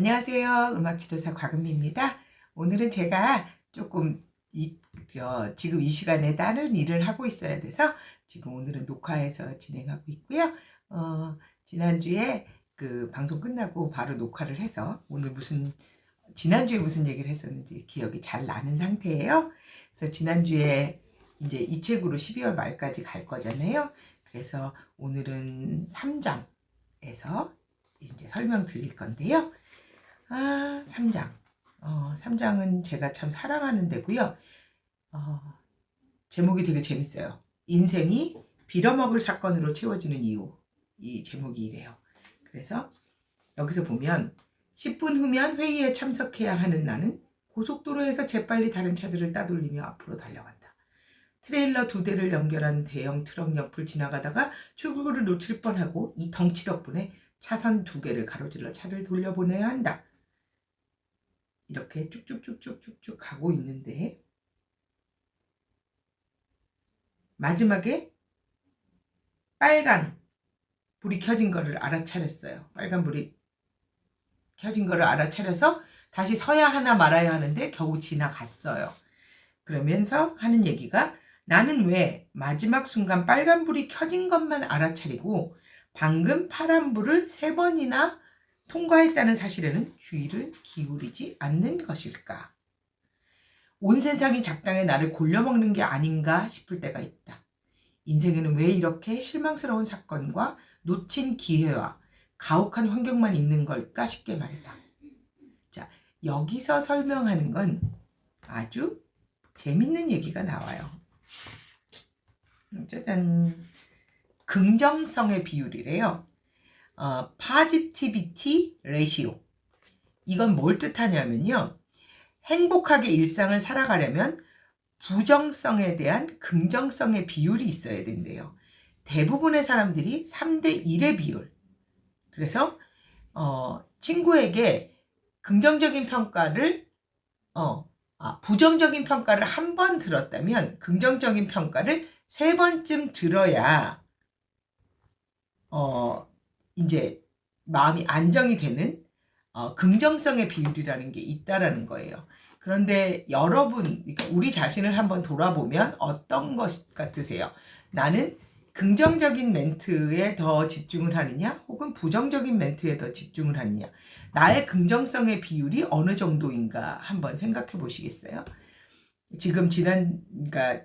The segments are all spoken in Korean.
안녕하세요. 음악지도사 곽은미입니다. 오늘은 제가 조금 이, 어, 지금 이 시간에 다른 일을 하고 있어야 돼서 지금 오늘은 녹화해서 진행하고 있고요. 어, 지난주에 그 방송 끝나고 바로 녹화를 해서 오늘 무슨 지난주에 무슨 얘기를 했었는지 기억이 잘 나는 상태예요. 그래서 지난주에 이제 이 책으로 12월 말까지 갈 거잖아요. 그래서 오늘은 3장에서 이제 설명 드릴 건데요. 아, 3장. 어, 3장은 제가 참 사랑하는 데고요. 어, 제목이 되게 재밌어요. 인생이 빌어먹을 사건으로 채워지는 이유. 이 제목이 이래요. 그래서 여기서 보면 10분 후면 회의에 참석해야 하는 나는 고속도로에서 재빨리 다른 차들을 따돌리며 앞으로 달려간다. 트레일러 두 대를 연결한 대형 트럭 옆을 지나가다가 출구를 놓칠 뻔하고 이 덩치 덕분에 차선 두 개를 가로질러 차를 돌려보내야 한다. 이렇게 쭉쭉쭉쭉쭉쭉 가고 있는데 마지막에 빨간 불이 켜진 거를 알아차렸어요. 빨간 불이 켜진 거를 알아차려서 다시 서야 하나 말아야 하는데 겨우 지나갔어요. 그러면서 하는 얘기가 나는 왜 마지막 순간 빨간 불이 켜진 것만 알아차리고 방금 파란 불을 세 번이나 통과했다는 사실에는 주의를 기울이지 않는 것일까? 온 세상이 작당에 나를 골려먹는 게 아닌가 싶을 때가 있다. 인생에는 왜 이렇게 실망스러운 사건과 놓친 기회와 가혹한 환경만 있는 걸까 싶게 말이다. 자, 여기서 설명하는 건 아주 재밌는 얘기가 나와요. 짜잔. 긍정성의 비율이래요. 어, positivity ratio. 이건 뭘 뜻하냐면요. 행복하게 일상을 살아가려면 부정성에 대한 긍정성의 비율이 있어야 된대요. 대부분의 사람들이 3대 1의 비율. 그래서 어, 친구에게 긍정적인 평가를 어, 아, 부정적인 평가를 한 번 들었다면 긍정적인 평가를 세 번쯤 들어야 어, 이제 마음이 안정이 되는 어, 긍정성의 비율이라는 게 있다라는 거예요. 그런데 여러분, 그러니까 우리 자신을 한번 돌아보면 어떤 것 같으세요? 나는 긍정적인 멘트에 더 집중을 하느냐, 혹은 부정적인 멘트에 더 집중을 하느냐. 나의 긍정성의 비율이 어느 정도인가 한번 생각해 보시겠어요? 지금 지난, 그러니까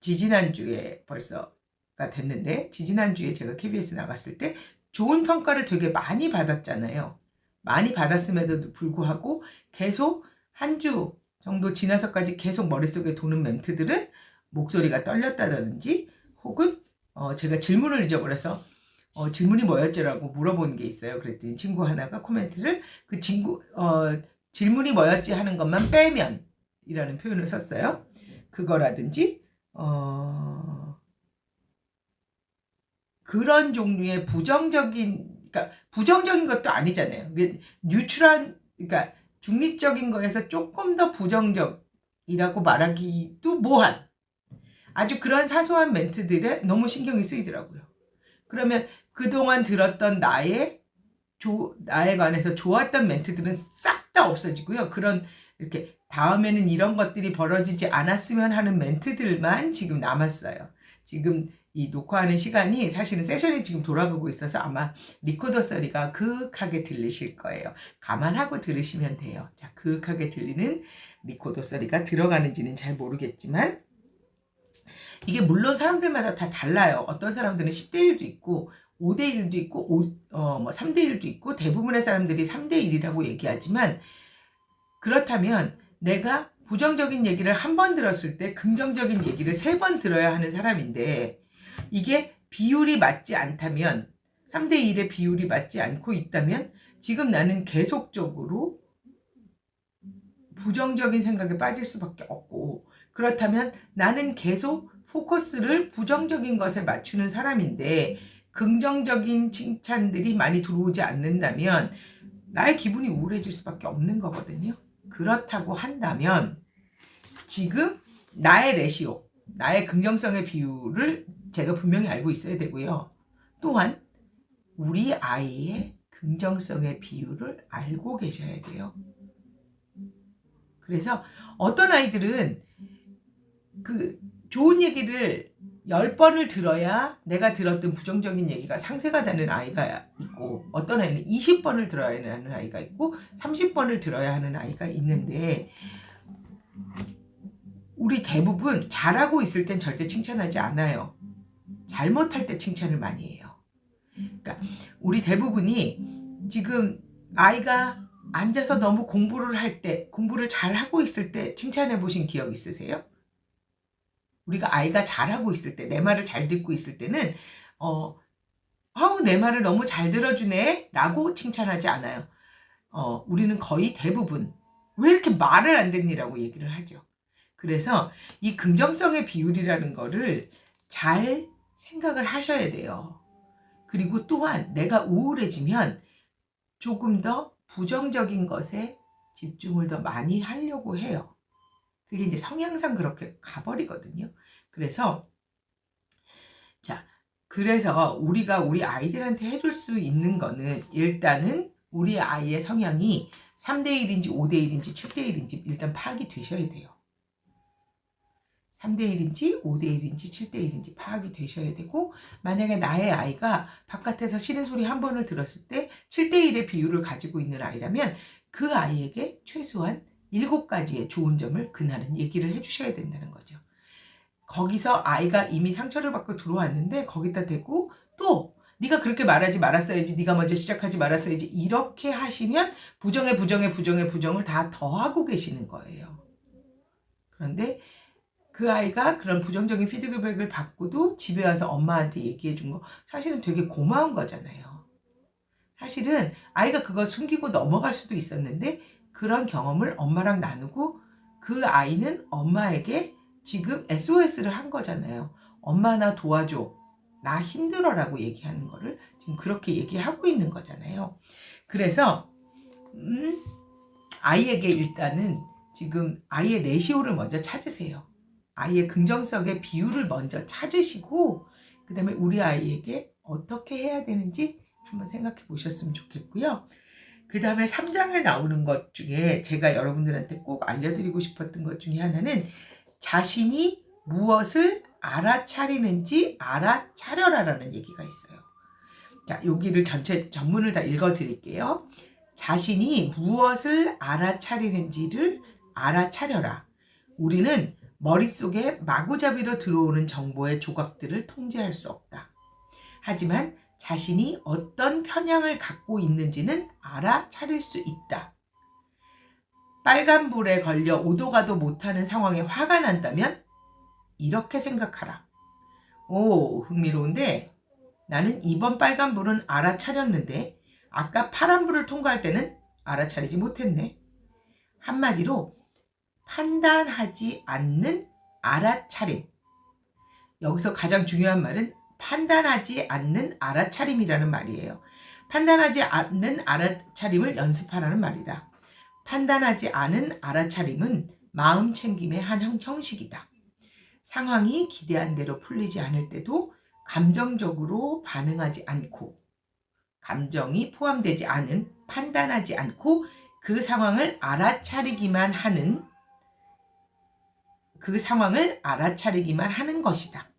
지지난주에 벌써가 됐는데, 지지난주에 제가 KBS 나갔을 때 좋은 평가를 되게 많이 받았잖아요. 많이 받았음에도 불구하고 계속 한 주 정도 지나서까지 계속 머릿속에 도는 멘트들은 목소리가 떨렸다든지 혹은 어 제가 질문을 잊어버려서 어 질문이 뭐였지라고 물어본 게 있어요. 그랬더니 친구 하나가 코멘트를 그 친구 어 질문이 뭐였지 하는 것만 빼면 이라는 표현을 썼어요. 그거라든지 어 그런 종류의 부정적인 그러니까 부정적인 것도 아니잖아요. 뉴트럴 그러니까 중립적인 거에서 조금 더 부정적이라고 말하기도 뭐한 아주 그런 사소한 멘트들에 너무 신경이 쓰이더라고요. 그러면 그동안 들었던 나의 조, 나에 관해서 좋았던 멘트들은 싹 다 없어지고요. 그런 이렇게 다음에는 이런 것들이 벌어지지 않았으면 하는 멘트들만 지금 남았어요. 지금 이 녹화하는 시간이 사실은 세션이 지금 돌아가고 있어서 아마 리코더 소리가 그윽하게 들리실 거예요. 감안하고 들으시면 돼요. 자, 그윽하게 들리는 리코더 소리가 들어가는지는 잘 모르겠지만 이게 물론 사람들마다 다 달라요. 어떤 사람들은 10대 1도 있고 5대 1도 있고 5, 어, 뭐 3대 1도 있고 대부분의 사람들이 3대 1이라고 얘기하지만 그렇다면 내가 부정적인 얘기를 한 번 들었을 때 긍정적인 얘기를 세 번 들어야 하는 사람인데 이게 비율이 맞지 않다면 3대 1의 비율이 맞지 않고 있다면 지금 나는 계속적으로 부정적인 생각에 빠질 수밖에 없고 그렇다면 나는 계속 포커스를 부정적인 것에 맞추는 사람인데 긍정적인 칭찬들이 많이 들어오지 않는다면 나의 기분이 우울해질 수밖에 없는 거거든요. 그렇다고 한다면 지금 나의 레시오, 나의 긍정성의 비율을 제가 분명히 알고 있어야 되고요. 또한 우리 아이의 긍정성의 비율을 알고 계셔야 돼요. 그래서 어떤 아이들은 그 좋은 얘기를 10번을 들어야 내가 들었던 부정적인 얘기가 상쇄가 되는 아이가 있고 어떤 아이는 20번을 들어야 하는 아이가 있고 30번을 들어야 하는 아이가 있는데 우리 대부분 잘하고 있을 땐 절대 칭찬하지 않아요. 잘못할 때 칭찬을 많이 해요. 그러니까 우리 대부분이 지금 아이가 앉아서 너무 공부를 할 때, 공부를 잘 하고 있을 때 칭찬해 보신 기억 있으세요? 우리가 아이가 잘하고 있을 때, 내 말을 잘 듣고 있을 때는, 어, 아우, 내 말을 너무 잘 들어주네. 라고 칭찬하지 않아요. 어, 우리는 거의 대부분, 왜 이렇게 말을 안 듣니라고 얘기를 하죠. 그래서 이 긍정성의 비율이라는 거를 잘 생각을 하셔야 돼요. 그리고 또한 내가 우울해지면 조금 더 부정적인 것에 집중을 더 많이 하려고 해요. 그게 이제 성향상 그렇게 가버리거든요. 그래서, 자, 그래서 우리가 우리 아이들한테 해줄 수 있는 거는 일단은 우리 아이의 성향이 3대1인지 5대1인지 7대1인지 일단 파악이 되셔야 돼요. 3대1인지 5대1인지 7대1인지 파악이 되셔야 되고 만약에 나의 아이가 바깥에서 싫은 소리 한 번을 들었을 때 7대1의 비율을 가지고 있는 아이라면 그 아이에게 최소한 7가지의 좋은 점을 그날은 얘기를 해주셔야 된다는 거죠. 거기서 아이가 이미 상처를 받고 들어왔는데 거기다 대고 또 네가 그렇게 말하지 말았어야지 네가 먼저 시작하지 말았어야지 이렇게 하시면 부정에 부정에 부정에 부정을 다 더하고 계시는 거예요. 그런데 그 아이가 그런 부정적인 피드백을 받고도 집에 와서 엄마한테 얘기해 준 거 사실은 되게 고마운 거잖아요. 사실은 아이가 그거 숨기고 넘어갈 수도 있었는데 그런 경험을 엄마랑 나누고 그 아이는 엄마에게 지금 SOS를 한 거잖아요. 엄마 나 도와줘. 나 힘들어 라고 얘기하는 거를 지금 그렇게 얘기하고 있는 거잖아요. 그래서 음, 아이에게 일단은 지금 아이의 레시오를 먼저 찾으세요. 아이의 긍정성의 비율을 먼저 찾으시고 그 다음에 우리 아이에게 어떻게 해야 되는지 한번 생각해 보셨으면 좋겠고요. 그 다음에 3장에 나오는 것 중에 제가 여러분들한테 꼭 알려드리고 싶었던 것 중에 하나는 자신이 무엇을 알아차리는지 알아차려라라는 얘기가 있어요. 자, 여기를 전체 전문을 다 읽어 드릴게요. 자신이 무엇을 알아차리는지를 알아차려라. 우리는 머릿속에 마구잡이로 들어오는 정보의 조각들을 통제할 수 없다. 하지만 자신이 어떤 편향을 갖고 있는지는 알아차릴 수 있다. 빨간불에 걸려 오도 가도 못하는 상황에 화가 난다면 이렇게 생각하라. 오, 흥미로운데 나는 이번 빨간불은 알아차렸는데 아까 파란불을 통과할 때는 알아차리지 못했네. 한마디로 판단하지 않는 알아차림. 여기서 가장 중요한 말은 판단하지 않는 알아차림이라는 말이에요. 판단하지 않는 알아차림을 연습하라는 말이다. 판단하지 않은 알아차림은 마음 챙김의 한 형식이다. 상황이 기대한 대로 풀리지 않을 때도 감정적으로 반응하지 않고 감정이 포함되지 않은 판단하지 않고 그 상황을 알아차리기만 하는 그 상황을 알아차리기만 하는 것이다.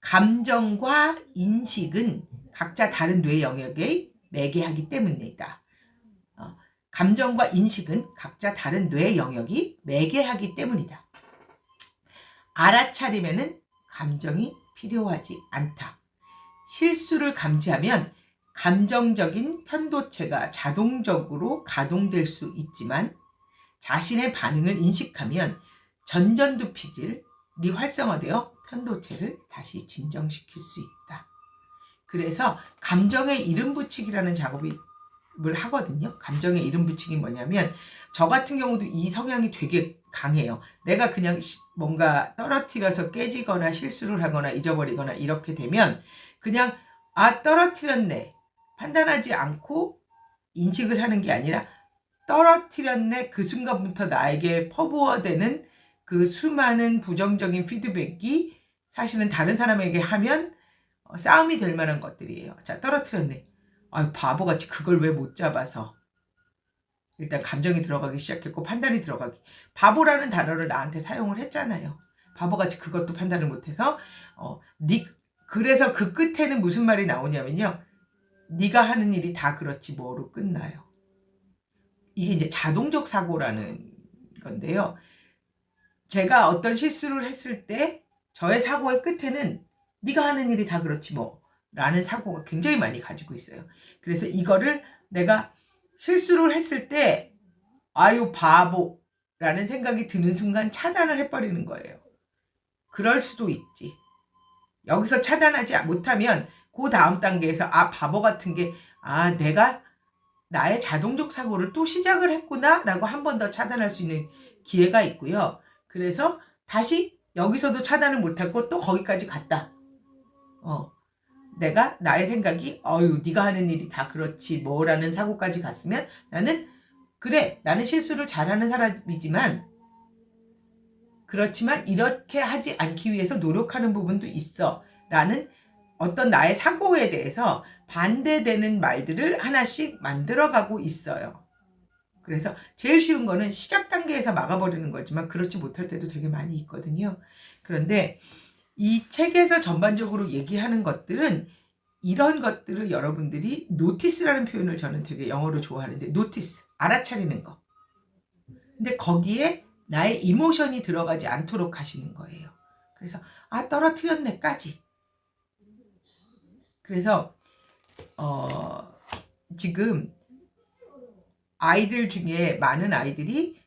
감정과 인식은 각자 다른 뇌 영역에 매개하기 때문이다. 어, 감정과 인식은 각자 다른 뇌 영역이 매개하기 때문이다. 알아차리면은 감정이 필요하지 않다. 실수를 감지하면 감정적인 편도체가 자동적으로 가동될 수 있지만 자신의 반응을 인식하면 전전두피질이 활성화되어 편도체를 다시 진정시킬 수 있다. 그래서 감정의 이름 붙이기라는 작업을 하거든요. 감정의 이름 붙이기 뭐냐면 저 같은 경우도 이 성향이 되게 강해요. 내가 그냥 뭔가 떨어뜨려서 깨지거나 실수를 하거나 잊어버리거나 이렇게 되면 그냥 아 떨어뜨렸네 판단하지 않고 인식을 하는 게 아니라 떨어뜨렸네 그 순간부터 나에게 퍼부어되는 그 수많은 부정적인 피드백이 사실은 다른 사람에게 하면 어, 싸움이 될 만한 것들이에요. 자 떨어뜨렸네. 아유 바보같이 그걸 왜 못 잡아서 일단 감정이 들어가기 시작했고 판단이 들어가기 바보라는 단어를 나한테 사용을 했잖아요. 바보같이 그것도 판단을 못해서 어, 니 그래서 그 끝에는 무슨 말이 나오냐면요. 네가 하는 일이 다 그렇지 뭐로 끝나요. 이게 이제 자동적 사고라는 건데요. 제가 어떤 실수를 했을 때 저의 사고의 끝에는 네가 하는 일이 다 그렇지 뭐 라는 사고가 굉장히 많이 가지고 있어요. 그래서 이거를 내가 실수를 했을 때 아유 바보 라는 생각이 드는 순간 차단을 해버리는 거예요. 그럴 수도 있지. 여기서 차단하지 못하면 그 다음 단계에서 아 바보 같은 게 아 내가 나의 자동적 사고를 또 시작을 했구나 라고 한 번 더 차단할 수 있는 기회가 있고요. 그래서 다시 여기서도 차단을 못하고 또 거기까지 갔다. 어. 내가 나의 생각이 어유 네가 하는 일이 다 그렇지 뭐라는 사고까지 갔으면 나는 그래 나는 실수를 잘하는 사람이지만 그렇지만 이렇게 하지 않기 위해서 노력하는 부분도 있어 라는 어떤 나의 사고에 대해서 반대되는 말들을 하나씩 만들어가고 있어요. 그래서 제일 쉬운 거는 시작 단계에서 막아버리는 거지만 그렇지 못할 때도 되게 많이 있거든요. 그런데 이 책에서 전반적으로 얘기하는 것들은 이런 것들을 여러분들이 노티스라는 표현을 저는 되게 영어로 좋아하는데 노티스 알아차리는 거. 근데 거기에 나의 이모션이 들어가지 않도록 하시는 거예요. 그래서 아 떨어뜨렸네까지. 그래서 어 지금 아이들 중에 많은 아이들이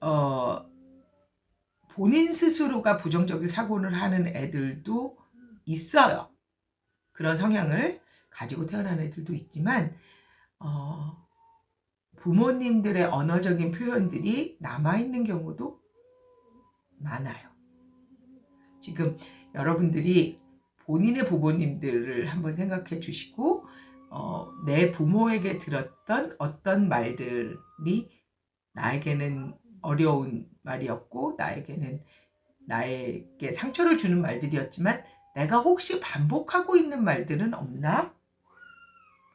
어 본인 스스로가 부정적인 사고를 하는 애들도 있어요. 그런 성향을 가지고 태어난 애들도 있지만 어, 부모님들의 언어적인 표현들이 남아있는 경우도 많아요. 지금 여러분들이 본인의 부모님들을 한번 생각해 주시고 어, 내 부모에게 들었던 어떤 말들이 나에게는 어려운 말이었고 나에게는 나에게 상처를 주는 말들이었지만 내가 혹시 반복하고 있는 말들은 없나?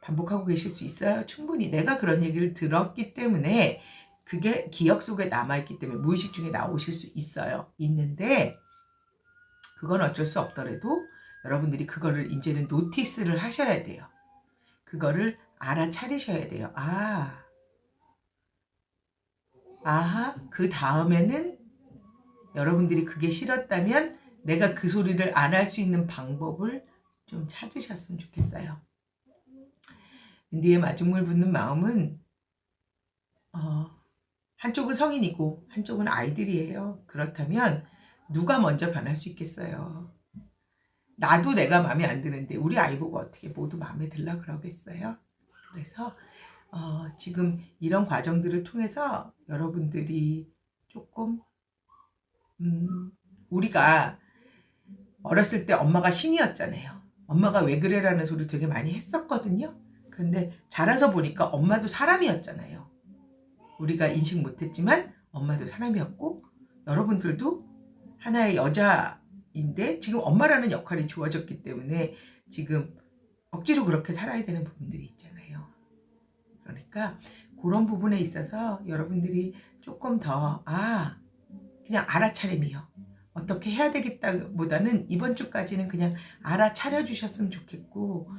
반복하고 계실 수 있어요. 충분히 내가 그런 얘기를 들었기 때문에 그게 기억 속에 남아있기 때문에 무의식 중에 나오실 수 있어요. 있는데 그건 어쩔 수 없더라도 여러분들이 그거를 이제는 노티스를 하셔야 돼요. 그거를 알아차리셔야 돼요. 아, 아하, 그 다음에는 여러분들이 그게 싫었다면 내가 그 소리를 안 할 수 있는 방법을 좀 찾으셨으면 좋겠어요. 근디의 마중물 붙는 마음은 어, 한쪽은 성인이고 한쪽은 아이들이에요. 그렇다면 누가 먼저 변할 수 있겠어요? 나도 내가 마음에 안 드는데 우리 아이 보고 어떻게 모두 마음에 들라 그러겠어요? 그래서 어, 지금 이런 과정들을 통해서 여러분들이 조금 음, 우리가 어렸을 때 엄마가 신이었잖아요. 엄마가 왜 그래라는 소리 되게 많이 했었거든요. 근데 자라서 보니까 엄마도 사람이었잖아요. 우리가 인식 못했지만 엄마도 사람이었고 여러분들도 하나의 여자 인데 지금 엄마라는 역할이 주어졌기 때문에 지금 억지로 그렇게 살아야 되는 부분들이 있잖아요. 그러니까 그런 부분에 있어서 여러분들이 조금 더, 아, 그냥 알아차림이요. 어떻게 해야 되겠다보다는 이번 주까지는 그냥 알아차려 주셨으면 좋겠고,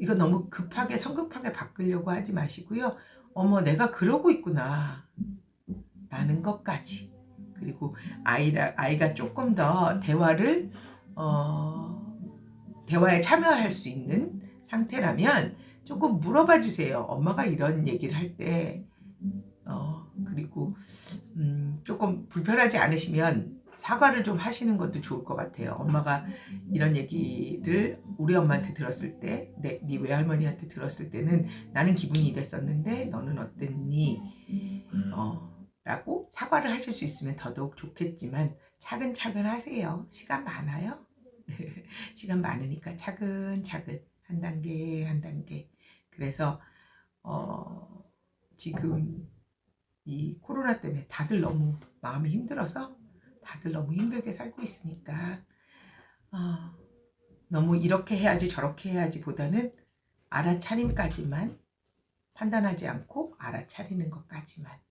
이거 너무 급하게, 성급하게 바꾸려고 하지 마시고요. 어머, 내가 그러고 있구나. 라는 것까지. 그리고 아이라, 아이가 조금 더 대화를, 어, 대화에 참여할 수 있는 상태라면 조금 물어봐 주세요. 엄마가 이런 얘기를 할 때, 어, 그리고, 음, 조금 불편하지 않으시면 사과를 좀 하시는 것도 좋을 것 같아요. 엄마가 이런 얘기를 우리 엄마한테 들었을 때, 내, 네 외할머니한테 들었을 때는 나는 기분이 이랬었는데 너는 어땠니? 사과를 하실 수 있으면 더더욱 좋겠지만 차근차근 하세요. 시간 많아요. 시간 많으니까 차근차근 한 단계 한 단계 그래서 어, 지금 이 코로나 때문에 다들 너무 마음이 힘들어서 다들 너무 힘들게 살고 있으니까 어, 너무 이렇게 해야지 저렇게 해야지 보다는 알아차림까지만 판단하지 않고 알아차리는 것까지만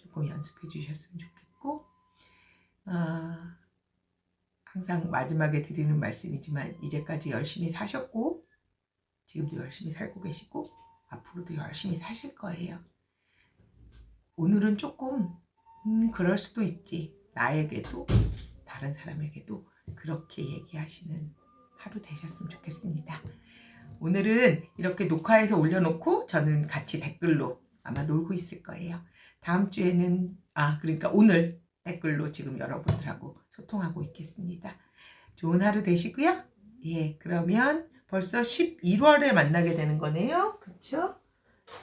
조금 연습해 주셨으면 좋겠고 어, 항상 마지막에 드리는 말씀이지만 이제까지 열심히 사셨고 지금도 열심히 살고 계시고 앞으로도 열심히 사실 거예요. 오늘은 조금 음 그럴 수도 있지 나에게도 다른 사람에게도 그렇게 얘기하시는 하루 되셨으면 좋겠습니다. 오늘은 이렇게 녹화해서 올려놓고 저는 같이 댓글로 아마 놀고 있을 거예요. 다음 주에는 아 그러니까 오늘 댓글로 지금 여러분들하고 소통하고 있겠습니다. 좋은 하루 되시고요. 예, 그러면 벌써 11월에 만나게 되는 거네요. 그쵸?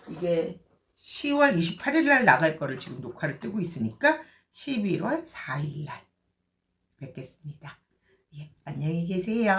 이게 10월 28일 날 나갈 거를 지금 녹화를 뜨고 있으니까 11월 4일 날 뵙겠습니다. 예, 안녕히 계세요.